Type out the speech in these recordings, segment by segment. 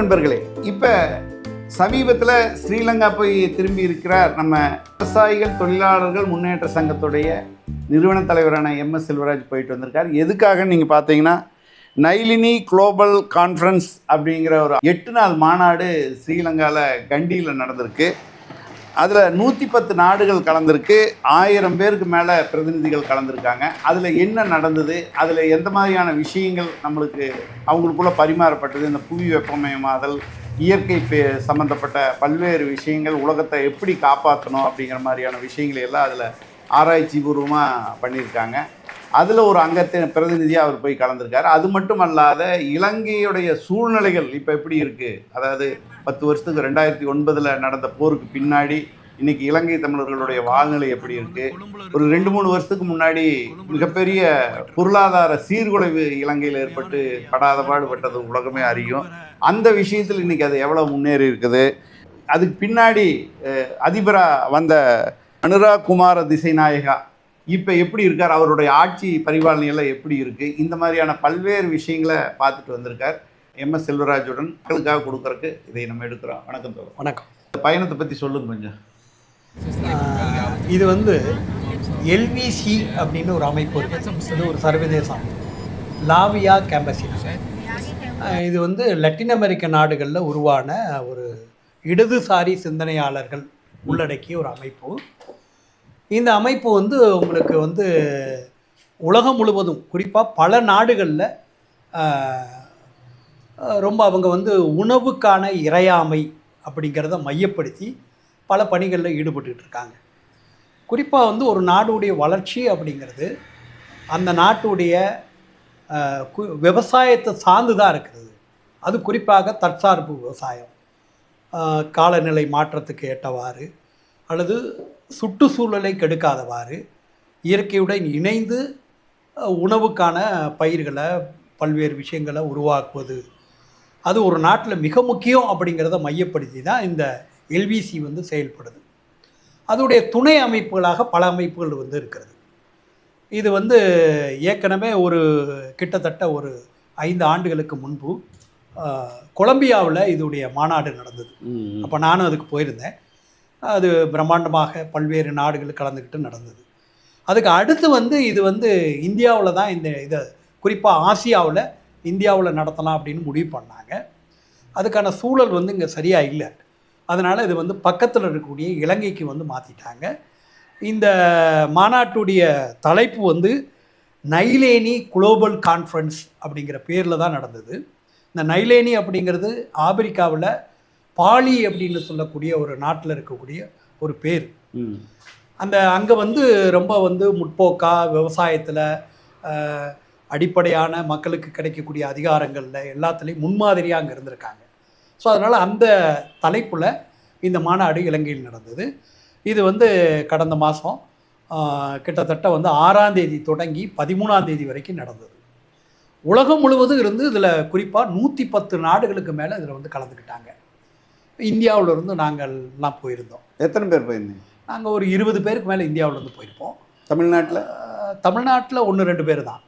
நண்பர்களே இப்போ சமீபத்தில் ஸ்ரீலங்கா போய் திரும்பி இருக்கிறார் நம்ம விவசாயிகள் தொழிலாளர்கள் முன்னேற்ற சங்கத்துடைய நிறுவன தலைவரான எம் எஸ் செல்வராஜ் போயிட்டு வந்திருக்கார். எதுக்காக நீங்கள் பார்த்தீங்கன்னா நைலினி குளோபல் கான்ஃபரன்ஸ் அப்படிங்கிற ஒரு எட்டு நாள் மாநாடு ஸ்ரீலங்காவில் கண்டியில் நடந்திருக்கு. அதில் நூற்றி பத்து நாடுகள் கலந்திருக்கு. ஆயிரம் பேருக்கு மேலே பிரதிநிதிகள் கலந்துருக்காங்க. அதில் என்ன நடந்தது? அதில் எந்த மாதிரியான விஷயங்கள் நம்மளுக்கு அவங்களுக்குள்ள பரிமாறப்பட்டது? இந்த புவி வெப்பமயமாதல் இயற்கை பே- சம்மந்தப்பட்ட பல்வேறு விஷயங்கள் உலகத்தை எப்படி காப்பாற்றணும் அப்படிங்கிற மாதிரியான விஷயங்களை எல்லாம் அதில் ஆராய்ச்சி பூர்வமாக பண்ணியிருக்காங்க. அதில் ஒரு அங்கத்தின் பிரதிநிதியாக அவர் போய் கலந்துருக்காரு. அது மட்டும் அல்லாத இலங்கையுடைய சூழ்நிலைகள் இப்போ எப்படி இருக்குது அதாவது பத்து வருஷத்துக்கு ரெண்டாயிரத்தி ஒன்பதில் நடந்த போருக்கு பின்னாடி இன்னைக்கு இலங்கை தமிழர்களுடைய வாழ்நிலை எப்படி இருக்குது ஒரு ரெண்டு மூணு வருஷத்துக்கு முன்னாடி மிகப்பெரிய பொருளாதார சீர்குலைவு இலங்கையில் ஏற்பட்டு படாத பாடுபட்டது உலகமே அறியும். அந்த விஷயத்தில் இன்னைக்கு அது எவ்வளோ முன்னேறி இருக்குது? அதுக்கு பின்னாடி அதிபராக அதிபரா வந்த அனுராக் குமார திசைநாயகா இப்போ எப்படி இருக்கார்? அவருடைய ஆட்சி பரிபாலனை எல்லாம் எப்படி இருக்குது இந்த மாதிரியான பல்வேறு விஷயங்களை பார்த்துட்டு வந்திருக்கார். எம். எஸ். செல்வராஜுடன் மக்களுக்காக கொடுக்கறக்கு இதை நம்ம எடுக்கிறோம். வணக்கம் தோழர். வணக்கம். இந்த பயணத்தை பற்றி சொல்லுங்க கொஞ்சம். இது வந்து எல்விசி அப்படின்னு ஒரு அமைப்பு இருக்கு. இது ஒரு சர்வதேச அமைப்பு. லாவியா கேம்பசினா. இது வந்து லட்டின் அமெரிக்க நாடுகளில் உருவான ஒரு இடதுசாரி சிந்தனையாளர்கள் உள்ளடக்கிய ஒரு அமைப்பு. இந்த அமைப்பு வந்து உங்களுக்கு வந்து உலகம் முழுவதும் குறிப்பாக பல நாடுகளில் ரொம்ப அவங்க வந்து உணவுக்கான இறையாமை அப்படிங்கிறத மையப்படுத்தி பல பணிகளில் ஈடுபட்டுக்கிட்டு இருக்காங்க. குறிப்பாக வந்து ஒரு நாடுடைய வளர்ச்சி அப்படிங்கிறது அந்த நாட்டுடைய கு- விவசாயத்தை சார்ந்து தான் இருக்கிறது அது குறிப்பாக தற்சார்பு விவசாயம் காலநிலை மாற்றத்துக்கு ஏற்றவாறு அல்லது சுற்றுச்சூழலை கெடுக்காதவாறு இயற்கையுடன் இணைந்து உணவுக்கான பயிர்களை பல்வேறு விஷயங்களை உருவாக்குவது. அது ஒரு நாட்டில் மிக முக்கியம் அப்படிங்கிறத மையப்படுத்தி தான் இந்த எல்விசி வந்து செயல்படுது. அதோடைய துணை அமைப்புகளாக பல அமைப்புகள் வந்து இருக்கிறது. இது வந்து ஏற்கனவே ஒரு கிட்டத்தட்ட ஒரு ஐந்து ஆண்டுகளுக்கு முன்பு கொலம்பியாவில் இதோடைய மாநாடு நடந்தது. அப்போ நானும் அதுக்கு போயிருந்தேன். அது பிரம்மாண்டமாக பல்வேறு நாடுகள் கலந்துக்கிட்டு நடந்தது. அதுக்கு அடுத்து வந்து இது வந்து இந்தியாவில் தான் இந்த இதை குறிப்பாக ஆசியாவில் இந்தியாவில் நடத்தலாம் அப்படின்னு முடிவு பண்ணாங்க. அதுக்கான சூழல் வந்து இங்கே சரியாக இல்லை. அதனால் இது வந்து பக்கத்தில் இருக்கக்கூடிய இலங்கைக்கு வந்து மாற்றிட்டாங்க இந்த மாநாட்டுடைய தலைப்பு வந்து நைலேனி குளோபல் கான்ஃபரன்ஸ் அப்படிங்கிற பேரில் தான் நடந்தது. இந்த நைலேனி அப்படிங்கிறது ஆப்பிரிக்காவில் பாலி அப்படின்னு சொல்லக்கூடிய ஒரு நாட்டில் இருக்கக்கூடிய ஒரு பேர். அந்த அங்கே வந்து ரொம்ப வந்து முற்போக்கா விவசாயத்தில் அடிப்படையான மக்களுக்கு கிடைக்கக்கூடிய அதிகாரங்களில் எல்லாத்துலேயும் முன்மாதிரியாக அங்கே இருந்திருக்காங்க. ஸோ அதனால் அந்த தலைப்பில் இந்த மாநாடு இலங்கையில் நடந்தது. இது வந்து கடந்த மாதம் கிட்டத்தட்ட வந்து ஆறாம் தேதி தொடங்கி பதிமூணாம் தேதி வரைக்கும் நடந்தது. உலகம் முழுவதும் இருந்து இதில் குறிப்பாக நூற்றி பத்து நாடுகளுக்கு மேலே இதில் வந்து கலந்துக்கிட்டாங்க. இந்தியாவுல இருந்து நாங்கள் எல்லாம் போயிருந்தோம். எத்தனை பேர் போயிருந்தீங்க? நாங்கள் ஒரு இருபது பேருக்கு மேலே இந்தியாவிலேருந்து போயிருப்போம். தமிழ்நாட்டில்? தமிழ்நாட்டில் ஒன்று ரெண்டு பேர் தான்.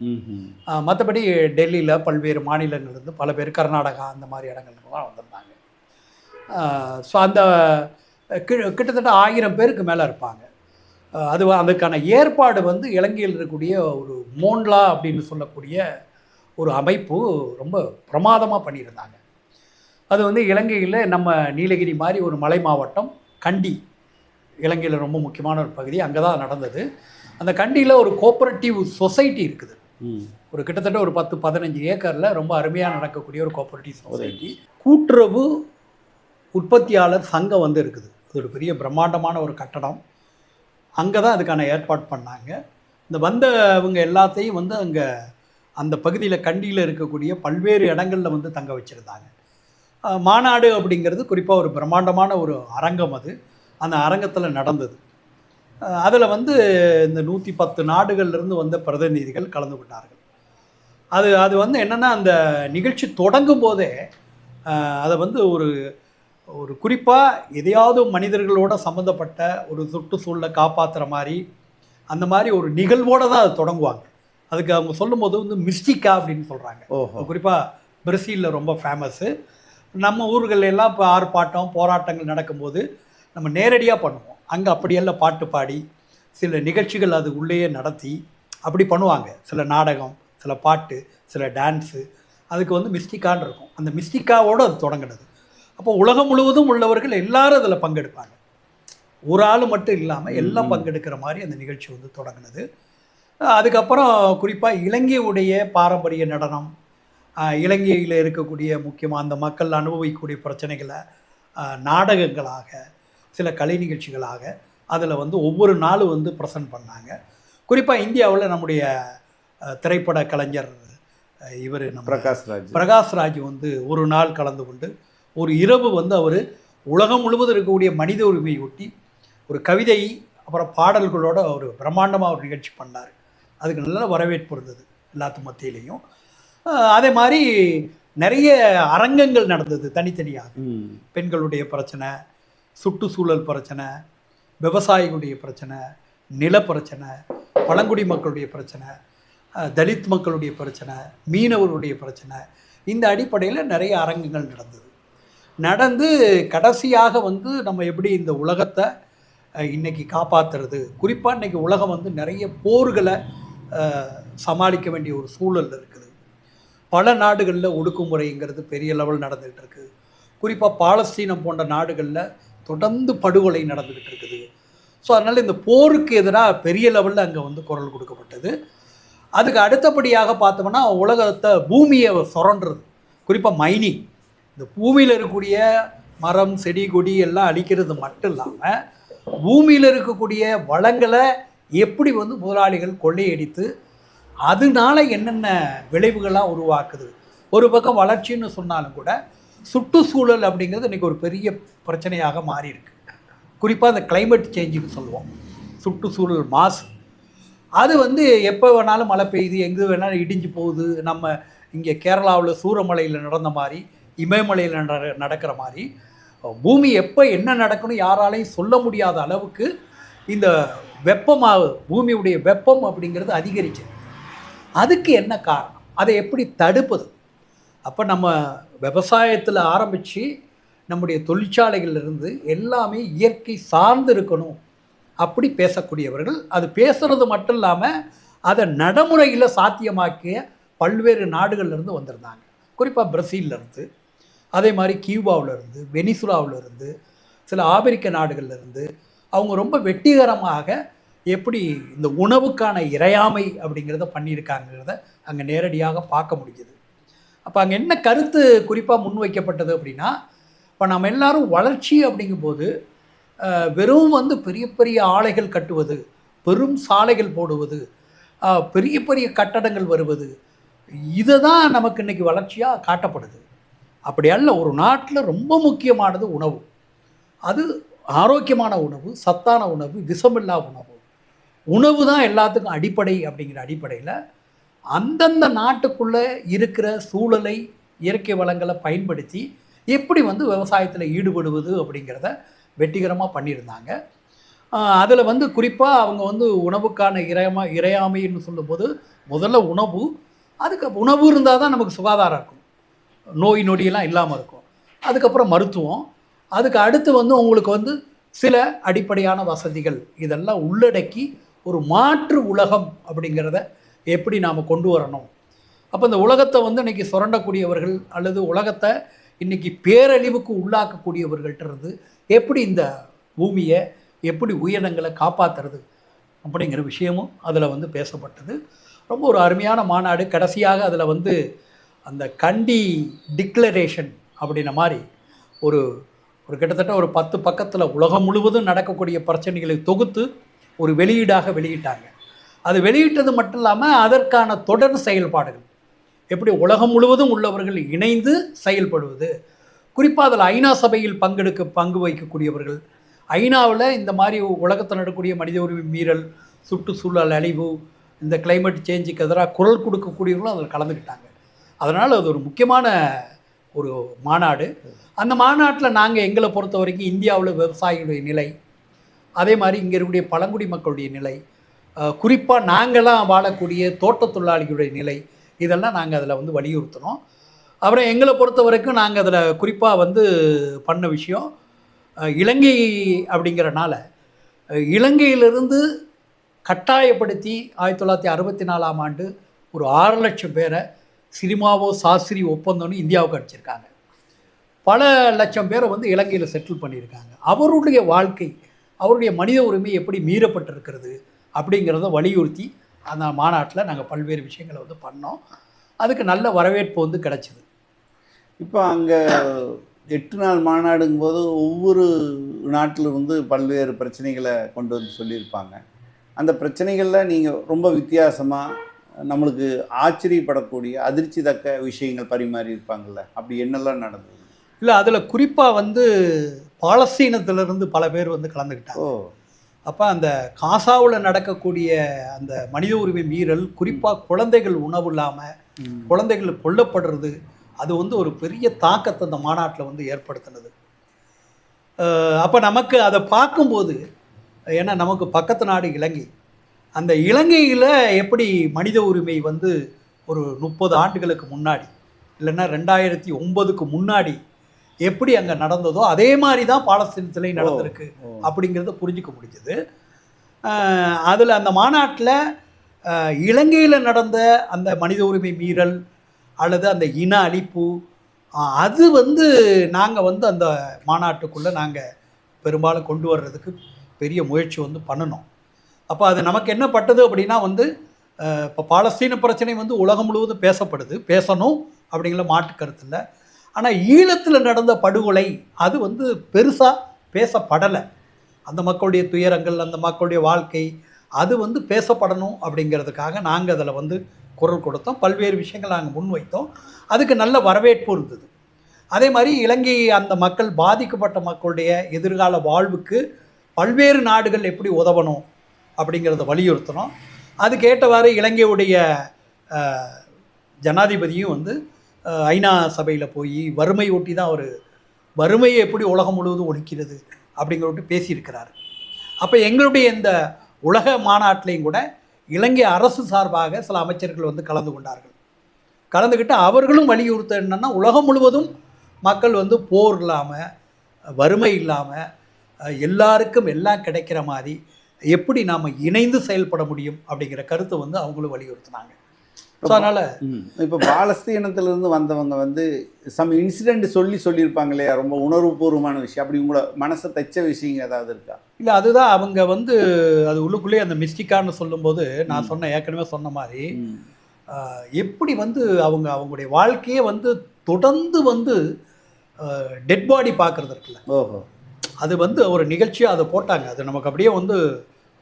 மற்றபடி டெல்லியில் பல்வேறு மாநிலங்கள்லேருந்து பல பேர் கர்நாடகா அந்த மாதிரி இடங்கள்லாம் வந்திருந்தாங்க. ஸோ அந்த கிட்டத்தட்ட ஆயிரம் பேருக்கு மேலே இருப்பாங்க. அது அதுக்கான ஏற்பாடு வந்து இலங்கையில் இருக்கக்கூடிய ஒரு மோன்லா அப்படின்னு சொல்லக்கூடிய ஒரு அமைப்பு ரொம்ப பிரமாதமாக பண்ணியிருந்தாங்க. அது வந்து இலங்கையில் நம்ம நீலகிரி மாதிரி ஒரு மலை மாவட்டம் கண்டி. இலங்கையில் ரொம்ப முக்கியமான ஒரு பகுதி. அங்கே தான் நடந்தது. அந்த கண்டியில் ஒரு கோஆப்பரேட்டிவ் சொசைட்டி இருக்குது. ஒரு கிட்டத்தட்ட ஒரு பத்து பதினஞ்சு ஏக்கரில் ரொம்ப அருமையாக நடக்கக்கூடிய ஒரு கோஆப்பரேட்டிவ் சொசைட்டி கூட்டுறவு உற்பத்தியாளர் சங்கம் வந்து இருக்குது. அது ஒரு பெரிய பிரம்மாண்டமான ஒரு கட்டடம். அங்கே தான் அதுக்கான ஏற்பாடு பண்ணாங்க. இந்த வந்தவங்க எல்லாத்தையும் வந்து அங்கே அந்த பகுதியில் கண்டியில் இருக்கக்கூடிய பல்வேறு இடங்களில் வந்து தங்க வச்சுருந்தாங்க. மாநாடு அப்படிங்கிறது குறிப்பாக ஒரு பிரம்மாண்டமான ஒரு அரங்கம் அது. அந்த அரங்கத்தில் நடந்தது. அதில் வந்து இந்த நூற்றி பத்து நாடுகள்லேருந்து வந்த பிரதிநிதிகள் கலந்து கொண்டார்கள். அது அது வந்து என்னென்னா அந்த நிகழ்ச்சி தொடங்கும் போதே அதை வந்து ஒரு ஒரு குறிப்பாக எதையாவது மனிதர்களோட சம்மந்தப்பட்ட ஒரு சுற்றுச்சூழலை காப்பாற்றுற மாதிரி அந்த மாதிரி ஒரு நிகழ்வோடு தான் அது தொடங்குவாங்க. அதுக்கு அவங்க சொல்லும்போது வந்து மிஸ்டிக்கா அப்படின்னு சொல்கிறாங்க குறிப்பாக பிரசீலில் ரொம்ப ஃபேமஸ்ஸு நம்ம ஊர்கள் எல்லாம் இப்போ ஆர்ப்பாட்டம் போராட்டங்கள் நடக்கும்போது நம்ம நேரடியாக பண்ணுவோம். அங்கே அப்படியெல்லாம் பாட்டு பாடி சில நிகழ்ச்சிகள் அது உள்ளேயே நடத்தி அப்படி பண்ணுவாங்க. சில நாடகம் சில பாட்டு சில டான்ஸு அதுக்கு வந்து மிஸ்டிக்கான்னு இருக்கும். அந்த மிஸ்டிக்காவோடு அது தொடங்கினது. அப்போ உலகம் முழுவதும் உள்ளவர்கள் எல்லாரும் அதில் பங்கெடுப்பாங்க. ஒரு ஆள் மட்டும் இல்லாமல் எல்லாம் பங்கெடுக்கிற மாதிரி அந்த நிகழ்ச்சி வந்து தொடங்கினது. அதுக்கப்புறம் குறிப்பாக இலங்கையுடைய பாரம்பரிய நடனம் இலங்கையில் இருக்கக்கூடிய முக்கியமாக அந்த மக்கள் அனுபவிக்கக்கூடிய பிரச்சனைகளை நாடகங்களாக சில கலை நிகழ்ச்சிகளாக அதில் வந்து ஒவ்வொரு நாளும் வந்து ப்ரெசன்ட் பண்ணாங்க. குறிப்பாக இந்தியாவில் நம்முடைய திரைப்பட கலைஞர் இவர் நம்ம பிரகாஷ் ராஜ். பிரகாஷ்ராஜ் வந்து ஒரு நாள் கலந்து கொண்டு ஒரு இரவு வந்து அவர் உலகம் முழுவதும் இருக்கக்கூடிய மனித உரிமையை ஒட்டி ஒரு கவிதை அப்புறம் பாடல்களோட ஒரு பிரம்மாண்டமாக ஒரு நிகழ்ச்சி பண்ணார். அதுக்கு நல்ல வரவேற்பு இருந்தது எல்லாத்து மத்தியிலையும். அதே மாதிரி நிறைய அரங்கங்கள் நடந்தது தனித்தனியாக. பெண்களுடைய பிரச்சனை சுற்றுச்சூழல் பிரச்சனை விவசாயிகளுடைய பிரச்சனை நில பிரச்சனை பழங்குடி மக்களுடைய பிரச்சனை தலித் மக்களுடைய பிரச்சனை மீனவருடைய பிரச்சனை இந்த அடிப்படையில் நிறைய அரங்கங்கள் நடந்தது. நடந்து கடைசியாக வந்து நம்ம எப்படி இந்த உலகத்தை அஹ், இன்னைக்கு காப்பாற்றுறது குறிப்பாக இன்னைக்கு உலகம் வந்து நிறைய போர்களை சமாளிக்க வேண்டிய ஒரு சூழல் இருக்குது. பல நாடுகளில் ஒடுக்குமுறைங்கிறது பெரிய லெவல் நடந்துகிட்டு இருக்குது குறிப்பாக பாலஸ்தீனம் போன்ற நாடுகளில் தொடர்ந்து படுகொலை நடந்துக்கிட்டு இருக்குது ஸோ அதனால் இந்த போருக்கு எதிராக பெரிய லெவலில் அங்கே வந்து குரல் கொடுக்கப்பட்டது. அதுக்கு அடுத்தபடியாக பார்த்தோம்னா உலகத்தை பூமியை சுரண்டுறது. குறிப்பாக மைனிங். இந்த பூமியில் இருக்கக்கூடிய மரம் செடி கொடி எல்லாம் அழிக்கிறது மட்டும் இல்லாமல் பூமியில் இருக்கக்கூடிய வளங்களை எப்படி வந்து முதலாளிகள் கொள்ளையடித்து அதனால என்னென்ன விளைவுகள்லாம் உருவாக்குது? ஒரு பக்கம் வளர்ச்சின்னு சொன்னாலும் கூட சுற்றுச்சூழல் அப்படிங்கிறது இன்றைக்கி ஒரு பெரிய பிரச்சனையாக மாறியிருக்கு. குறிப்பாக அந்த கிளைமேட் சேஞ்சுன்னு சொல்லுவோம். சுற்றுச்சூழல் மாசு. அது வந்து எப்போ வேணாலும் மழை பெய்யுது எங்கே வேணாலும் இடிஞ்சு போகுது. நம்ம இங்கே கேரளாவில் சூரமலையில் நடந்த மாதிரி இமயமலையில் நடக்கிற மாதிரி பூமி எப்போ என்ன நடக்கணும் யாராலையும் சொல்ல முடியாத அளவுக்கு இந்த வெப்பமாக பூமியுடைய வெப்பம் அப்படிங்கிறது அதிகரிச்சு. அதுக்கு என்ன காரணம்? அதை எப்படி தடுப்பது? அப்போ நம்ம விவசாயத்தில் ஆரம்பித்து நம்முடைய தொழிற்சாலைகளிலிருந்து எல்லாமே இயற்கை சார்ந்து இருக்கணும் அப்படி பேசக்கூடியவர்கள். அது பேசுறது மட்டும் இல்லாமல் அதை நடைமுறையில் சாத்தியமாக்கிய பல்வேறு நாடுகள்லேருந்து வந்திருந்தாங்க. குறிப்பாக பிரசீல்ல இருந்து அதே மாதிரி கியூபாவுல இருந்து சில ஆப்பிரிக்க நாடுகள்லருந்து. அவங்க ரொம்ப வெற்றிகரமாக எப்படி இந்த உணவுக்கான இறையாமை அப்படிங்கிறத பண்ணியிருக்காங்கிறத அங்கே நேரடியாக பார்க்க முடியுது அப்போ அங்கே என்ன கருத்து குறிப்பாக முன்வைக்கப்பட்டது அப்படின்னா இப்போ நம்ம எல்லாரும் வளர்ச்சி அப்படிங்கும்போது வெறும் வந்து பெரிய பெரிய ஆலைகள் கட்டுவது பெரும் சாலைகள் போடுவது பெரிய பெரிய கட்டடங்கள் வருவது இதை தான் நமக்கு இன்றைக்கி வளர்ச்சியாக காட்டப்படுது. அப்படி அல்ல ஒரு நாட்டில் ரொம்ப முக்கியமானது உணவு. அது ஆரோக்கியமான உணவு சத்தான உணவு விஷமில்லா உணவு. உணவு தான் எல்லாத்துக்கும் அடிப்படை அப்படிங்கிற அடிப்படையில் அந்தந்த நாட்டுக்குள்ளே இருக்கிற சூழலை இயற்கை வளங்களை பயன்படுத்தி எப்படி வந்து விவசாயத்தில் ஈடுபடுவது அப்படிங்கிறத வெற்றிகரமாக பண்ணியிருந்தாங்க. அதில் வந்து குறிப்பாக அவங்க வந்து உணவுக்கான இறையமா இறையாமைன்னு சொல்லும்போது முதல்ல உணவு அதுக்கு உணவு இருந்தால் தான் நமக்கு சுகாதாரம் இருக்கும். நோய் நொடியெல்லாம் இல்லாமல் இருக்கும். அதுக்கப்புறம் மருத்துவம் அதுக்கு அடுத்து வந்து உங்களுக்கு வந்து சில அடிப்படையான வசதிகள் இதெல்லாம் உள்ளடக்கி ஒரு மாற்று உலகம் அப்படிங்கிறத எப்படி நாம் கொண்டு வரணும்? அப்போ இந்த உலகத்தை வந்து இன்றைக்கி சுரண்டக்கூடியவர்கள் அல்லது உலகத்தை இன்றைக்கி பேரழிவுக்கு உள்ளாக்கக்கூடியவர்கள்ட்ட இருந்து எப்படி இந்த பூமியை எப்படி உயிரினங்களை காப்பாற்றுறது அப்படிங்கிற விஷயமும் அதில் வந்து பேசப்பட்டது. ரொம்ப ஒரு அருமையான மாநாடு. கடைசியாக அதில் வந்து அந்த கண்டி டிக்ளரேஷன் அப்படின்ன மாதிரி ஒரு ஒரு கிட்டத்தட்ட ஒரு பத்து பக்கத்தில் உலகம் முழுவதும் நடக்கக்கூடிய பிரச்சனைகளை தொகுத்து ஒரு வெளியீடாக வெளியிட்டாங்க. அது வெளியிட்டது மட்டும் இல்லாமல் அதற்கான தொடர் செயல்பாடுகள். எப்படி உலகம் முழுவதும் உள்ளவர்கள் இணைந்து செயல்படுவது. குறிப்பாக அதில் ஐநா சபையில் பங்கெடுக்க பங்கு வகிக்கக்கூடியவர்கள். ஐநாவில் இந்த மாதிரி உலகத்தில் நடக்கக்கூடிய மனித உரிமை மீறல் சுற்றுச்சூழல் அழிவு இந்த கிளைமேட் சேஞ்சுக்கு எதிராக குரல் கொடுக்கக்கூடியவர்களும் அதில் கலந்துக்கிட்டாங்க. அதனால் அது ஒரு முக்கியமான ஒரு மாநாடு. அந்த மாநாட்டில் நாங்கள் எங்களை பொறுத்த வரைக்கும் இந்தியாவில் விவசாயிகளுடைய நிலை அதே மாதிரி இங்கே இருக்கக்கூடிய பழங்குடி மக்களுடைய நிலை குறிப்பாக நாங்களாம் வாழக்கூடிய தோட்டத் தொழிலாளிகளுடைய நிலை இதெல்லாம் நாங்கள் அதில் வந்து வலியுறுத்தினோம் அப்புறம் எங்களை பொறுத்த வரைக்கும் நாங்கள் அதில் குறிப்பாக வந்து பண்ண விஷயம் இலங்கை அப்படிங்கிறனால இலங்கையிலிருந்து கட்டாயப்படுத்தி ஆயிரத்தி தொள்ளாயிரத்தி அறுபத்தி நாலாம் ஆண்டு ஒரு ஆறு லட்சம் பேரை சினிமாவோ சாஸ்திரி ஒப்பந்தம்னு இந்தியாவுக்கு அடிச்சிருக்காங்க பல லட்சம் பேரை வந்து இலங்கையில் செட்டில் பண்ணியிருக்காங்க. அவருடைய வாழ்க்கை அவருடைய மனித உரிமை எப்படி மீறப்பட்டிருக்கிறது அப்படிங்கிறத வலியுறுத்தி அந்த மாநாட்டில் நாங்கள் பல்வேறு விஷயங்களை வந்து பண்ணோம். அதுக்கு நல்ல வரவேற்பு வந்து கிடைச்சிது. இப்போ அங்கே எட்டு நாள் மாநாடுங்கும் போது ஒவ்வொரு நாட்டில் வந்து பல்வேறு பிரச்சனைகளை கொண்டு வந்து சொல்லியிருப்பாங்க. அந்த பிரச்சனைகளில் நீங்கள் ரொம்ப வித்தியாசமாக நம்மளுக்கு ஆச்சரியப்படக்கூடிய அதிர்ச்சி தக்க விஷயங்கள் பரிமாறி இருப்பாங்கல்ல அப்படி என்னெல்லாம் நடந்தது? இல்லை அதில் குறிப்பாக வந்து பாலஸ்தீனத்திலிருந்து பல பேர் வந்து கலந்துக்கிட்டாங்க. அப்போ அந்த காசாவில் நடக்கக்கூடிய அந்த மனித உரிமை மீறல் குறிப்பாக குழந்தைகள் உணவு இல்லாமல் குழந்தைகள் கொல்லப்படுறது அது வந்து ஒரு பெரிய தாக்கத்தை அந்த மாநாட்டில் வந்து ஏற்படுத்தினது. அப்போ நமக்கு அதை பார்க்கும்போது ஏன்னா நமக்கு பக்கத்து நாடு இலங்கை. அந்த இலங்கையில் எப்படி மனித உரிமை வந்து ஒரு முப்பது ஆண்டுகளுக்கு முன்னாடி இல்லைன்னா ரெண்டாயிரத்தி ஒன்பதுக்கு முன்னாடி எப்படி அங்கே நடந்ததோ அதே மாதிரி தான் பாலஸ்தீனத்திலையும் நடந்திருக்கு ஓ. அப்படிங்கிறத புரிஞ்சுக்க முடிஞ்சது. அதில் அந்த மாநாட்டில் இலங்கையில் நடந்த அந்த மனித உரிமை மீறல் அல்லது அந்த இன அழிப்பு அது வந்து நாங்கள் வந்து அந்த மாநாட்டுக்குள்ளே நாங்கள் பெரும்பாலும் கொண்டு வர்றதுக்கு பெரிய முயற்சி வந்து பண்ணணும். அப்போ அது நமக்கு என்ன பட்டது அப்படின்னா வந்து இப்போ பாலஸ்தீன பிரச்சனை வந்து உலகம் முழுவதும் பேசப்படுது. பேசணும் அப்படிங்கிற மாட்டு கருத்து இல்லை. ஆனால் ஈழத்தில் நடந்த படுகொலை அது வந்து பெருசாக பேசப்படலை. அந்த மக்களுடைய துயரங்கள் அந்த மக்களுடைய வாழ்க்கை அது வந்து பேசப்படணும் அப்படிங்கிறதுக்காக நாங்கள் அதில் வந்து குரல் கொடுத்தோம். பல்வேறு விஷயங்கள் நாங்கள் முன்வைத்தோம். அதுக்கு நல்ல வரவேற்பு இருந்தது. அதே மாதிரி இலங்கை அந்த மக்கள் பாதிக்கப்பட்ட மக்களுடைய எதிர்கால வாழ்வுக்கு பல்வேறு நாடுகள் எப்படி உதவணும் அப்படிங்கிறத வலியுறுத்தணும் அதுக்கேற்றவாறு இலங்கையுடைய ஜனாதிபதியும் வந்து ஐநா சபையில் போய் வறுமை ஒட்டி தான் அவர் வறுமையை எப்படி உலகம் முழுவதும் ஒழிக்கிறது அப்படிங்கிறட்டு பேசியிருக்கிறார். அப்போ எங்களுடைய இந்த உலக மாநாட்டிலையும் கூட இலங்கை அரசு சார்பாக சில அமைச்சர்கள் வந்து கலந்து கொண்டார்கள். கலந்துக்கிட்டு அவர்களும் வலியுறுத்த என்னென்னா உலகம் முழுவதும் மக்கள் வந்து போர் இல்லாமல் வறுமை இல்லாமல் எல்லாருக்கும் எல்லாம் கிடைக்கிற மாதிரி எப்படி நாம் இணைந்து செயல்பட முடியும் அப்படிங்கிற கருத்தை வந்து அவங்களும் வலியுறுத்தினாங்க. ஸோ அதனால். இப்போ பாலஸ்தீனத்திலிருந்து வந்தவங்க வந்து சம் இன்சிடென்ட் சொல்லி சொல்லியிருப்பாங்க இல்லையா? ரொம்ப உணர்வுபூர்வமான விஷயம். அப்படி உங்களை மனசை தைச்ச விஷயங்க ஏதாவது இருக்கா? இல்லை அதுதான் அவங்க வந்து அது உள்ளுக்குள்ளேயே அந்த மிஸ்டிக்கான்னு சொல்லும்போது நான் சொன்ன ஏற்கனவே சொன்ன மாதிரி எப்படி வந்து அவங்க அவங்களுடைய வாழ்க்கையே வந்து தொடர்ந்து வந்து டெட் பாடி பார்க்குறது இருக்குல்ல? ஓஹோ. அது வந்து ஒரு நிகழ்ச்சியாக அதை போட்டாங்க. அது நமக்கு அப்படியே வந்து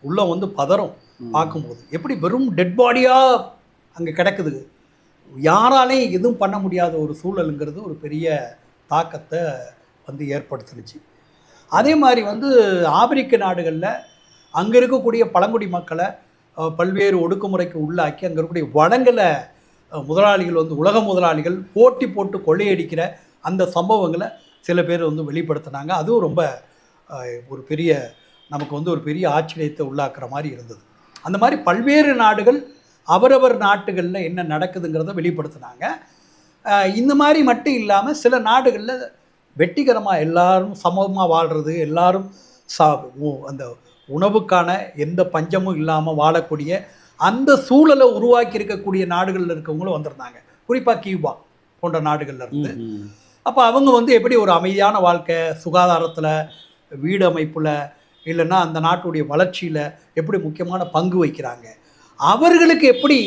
உள்ள வந்து பதறும். பார்க்கும்போது. எப்படி வெறும் டெட் பாடியாக அங்கே கிடக்குது. யாராலையும் எதுவும் பண்ண முடியாத ஒரு சூழலுங்கிறது ஒரு பெரிய தாக்கத்தை வந்து ஏற்படுத்துனுச்சு. அதே மாதிரி வந்து ஆப்பிரிக்க நாடுகளில் அங்கே இருக்கக்கூடிய பழங்குடி மக்களை பல்வேறு ஒடுக்குமுறைக்கு உள்ளாக்கி அங்கே இருக்கக்கூடிய வடங்களை முதலாளிகள் வந்து உலக முதலாளிகள் போட்டி போட்டு கொள்ளையடிக்கிற அந்த சம்பவங்களை சில பேர் வந்து வெளிப்படுத்தினாங்க. அதுவும் ரொம்ப ஒரு பெரிய நமக்கு வந்து ஒரு பெரிய ஆச்சரியத்தை உள்ளாக்குற மாதிரி இருந்தது. அந்த மாதிரி பல்வேறு நாடுகள் அவரவர் நாட்டுகளில் என்ன நடக்குதுங்கிறத வெளிப்படுத்தினாங்க. இந்த மாதிரி மட்டும் இல்லாமல் சில நாடுகளில் வெற்றிகரமாக எல்லாரும் சமமாக வாழ்கிறது எல்லாரும் சா அந்த உணவுக்கான எந்த பஞ்சமும் இல்லாமல் வாழக்கூடிய அந்த சூழலை உருவாக்கி இருக்கக்கூடிய நாடுகளில் இருக்கவங்களும் வந்திருந்தாங்க. குறிப்பாக கியூபா போன்ற நாடுகள்ல இருந்து. அப்போ அவங்க வந்து எப்படி ஒரு அமைதியான வாழ்க்கை சுகாதாரத்தில் வீடு அமைப்பில் இல்லைன்னா அந்த நாட்டுடைய வளர்ச்சியில் எப்படி முக்கியமான பங்கு வைக்கிறாங்க அவர்களுக்கு எப்படி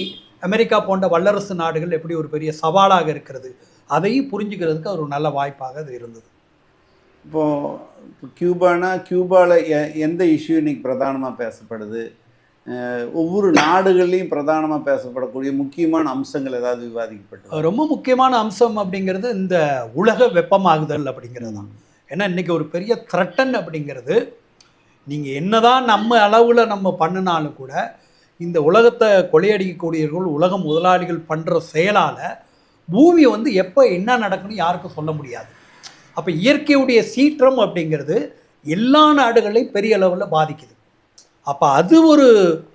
அமெரிக்கா போன்ற வல்லரசு நாடுகள் எப்படி ஒரு பெரிய சவாலாக இருக்கிறது அதையும் புரிஞ்சுக்கிறதுக்கு அது ஒரு நல்ல வாய்ப்பாக அது இருந்தது. இப்போ இப்போ கியூபானா கியூபாவில் எ எந்த இஷ்யூ இன்னைக்கு பிரதானமாக பேசப்படுது? ஒவ்வொரு நாடுகள்லையும் பிரதானமாக பேசப்படக்கூடிய முக்கியமான அம்சங்கள் ஏதாவது விவாதிக்கப்பட்டது ரொம்ப முக்கியமான அம்சம் அப்படிங்கிறது இந்த உலக வெப்பமாகுதல் அப்படிங்கிறது தான். ஏன்னா இன்றைக்கி ஒரு பெரிய த்ரெட்டன் அப்படிங்கிறது நீங்கள் என்னதான் நம்ம அளவில் நம்ம பண்ணினாலும் கூட இந்த உலகத்தை கொள்ளையடிக்கக்கூடியவர்கள் உலக முதலாளிகள் பண்ணுற செயலால் பூமி வந்து எப்போ என்ன நடக்குன்னு யாருக்கும் சொல்ல முடியாது. அப்போ இயற்கையுடைய சீற்றம் அப்படிங்கிறது எல்லா நாடுகளையும் பெரிய அளவில் பாதிக்குது. அப்போ அது ஒரு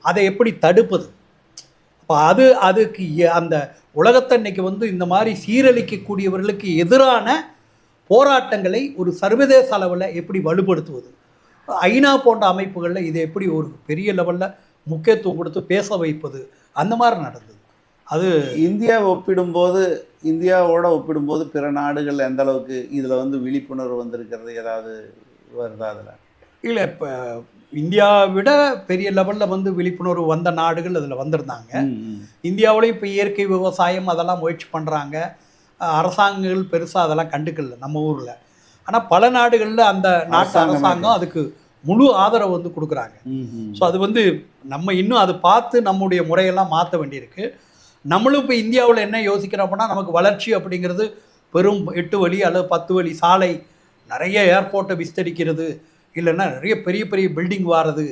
அதை எப்படி தடுப்பது? அப்போ அது அதுக்கு அந்த உலகத்தை இன்னைக்கு வந்து இந்த மாதிரி சீரழிக்கக்கூடியவர்களுக்கு எதிரான போராட்டங்களை ஒரு சர்வதேச அளவில் எப்படி வலுப்படுத்துவது? ஐநா போன்ற அமைப்புகளில் இதை எப்படி ஒரு பெரிய லெவலில் முக்கியத்துவம் கொடுத்து பேச வைப்பது அந்த மாதிரி நடந்தது. அது இந்தியா ஒப்பிடும்போது இந்தியாவோட ஒப்பிடும்போது பிற நாடுகள் எந்த அளவுக்கு இதில் வந்து விழிப்புணர்வு வந்திருக்கிறது? ஏதாவது வருதா அதில்? இல்லை இப்போ இந்தியாவை விட பெரிய லெவலில் வந்து விழிப்புணர்வு வந்த நாடுகள் அதில் வந்திருந்தாங்க. இந்தியாவிலையும் இப்போ இயற்கை விவசாயம் அதெல்லாம் முயற்சி பண்ணுறாங்க அரசாங்கங்கள் பெருசாக அதெல்லாம் கண்டுக்கல நம்ம ஊரில். ஆனால் பல நாடுகளில் அந்த நாட்டு அரசாங்கம் அதுக்கு முழு ஆதரவு வந்து கொடுக்குறாங்க. ஸோ அது வந்து நம்ம இன்னும் அதை பார்த்து நம்முடைய முறையெல்லாம் மாற்ற வேண்டியிருக்கு. நம்மளும் இப்போ இந்தியாவில் என்ன யோசிக்கிறோம் அப்படின்னா நமக்கு வளர்ச்சி அப்படிங்கிறது பெரும் எட்டு வழி அல்லது பத்து வழி சாலை நிறைய ஏர்போர்ட்டை விஸ்தரிக்கிறது இல்லைன்னா நிறைய பெரிய பெரிய பில்டிங் வாரது.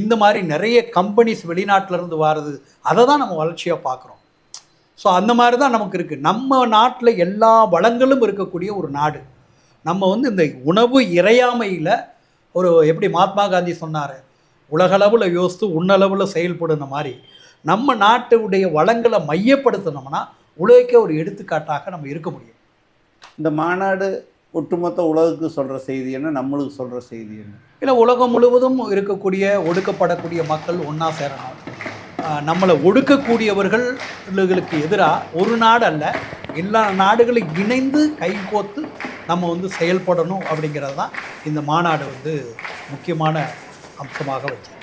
இந்த மாதிரி நிறைய கம்பெனிஸ் வெளிநாட்டிலேருந்து வாரது. அதை தான் நம்ம வளர்ச்சியாக பார்க்குறோம். ஸோ அந்த மாதிரி தான் நமக்கு இருக்குது நம்ம நாட்டில் எல்லா வளங்களும் இருக்கக்கூடிய ஒரு நாடு. நம்ம வந்து இந்த உணவு இறையாமையில் ஒரு எப்படி மகாத்மா காந்தி சொன்னார் உலகளவில் யோசித்து உன்னளவில் செயல்படுன மாதிரி நம்ம நாட்டுடைய வளங்களை மையப்படுத்தினோம்னா உலகக்கே ஒரு எடுத்துக்காட்டாக நம்ம இருக்க முடியும். இந்த மாநாடு ஒட்டுமொத்த உலகுக்கு சொல்கிற செய்தி என்ன? நம்மளுக்கு சொல்கிற செய்தி என்ன? இல்லை உலகம் முழுவதும் இருக்கக்கூடிய ஒடுக்கப்படக்கூடிய மக்கள் ஒன்றா சேரணும். நம்மளை ஒடுக்கக்கூடியவர்களுக்கு எதிராக ஒரு நாடு அல்ல எல்லா நாடுகளும் இணைந்து கைகோத்து நம்ம வந்து செயல்படணும் அப்படிங்கிறது தான் இந்த மாநாடு வந்து முக்கியமான அம்சமாக வச்சு.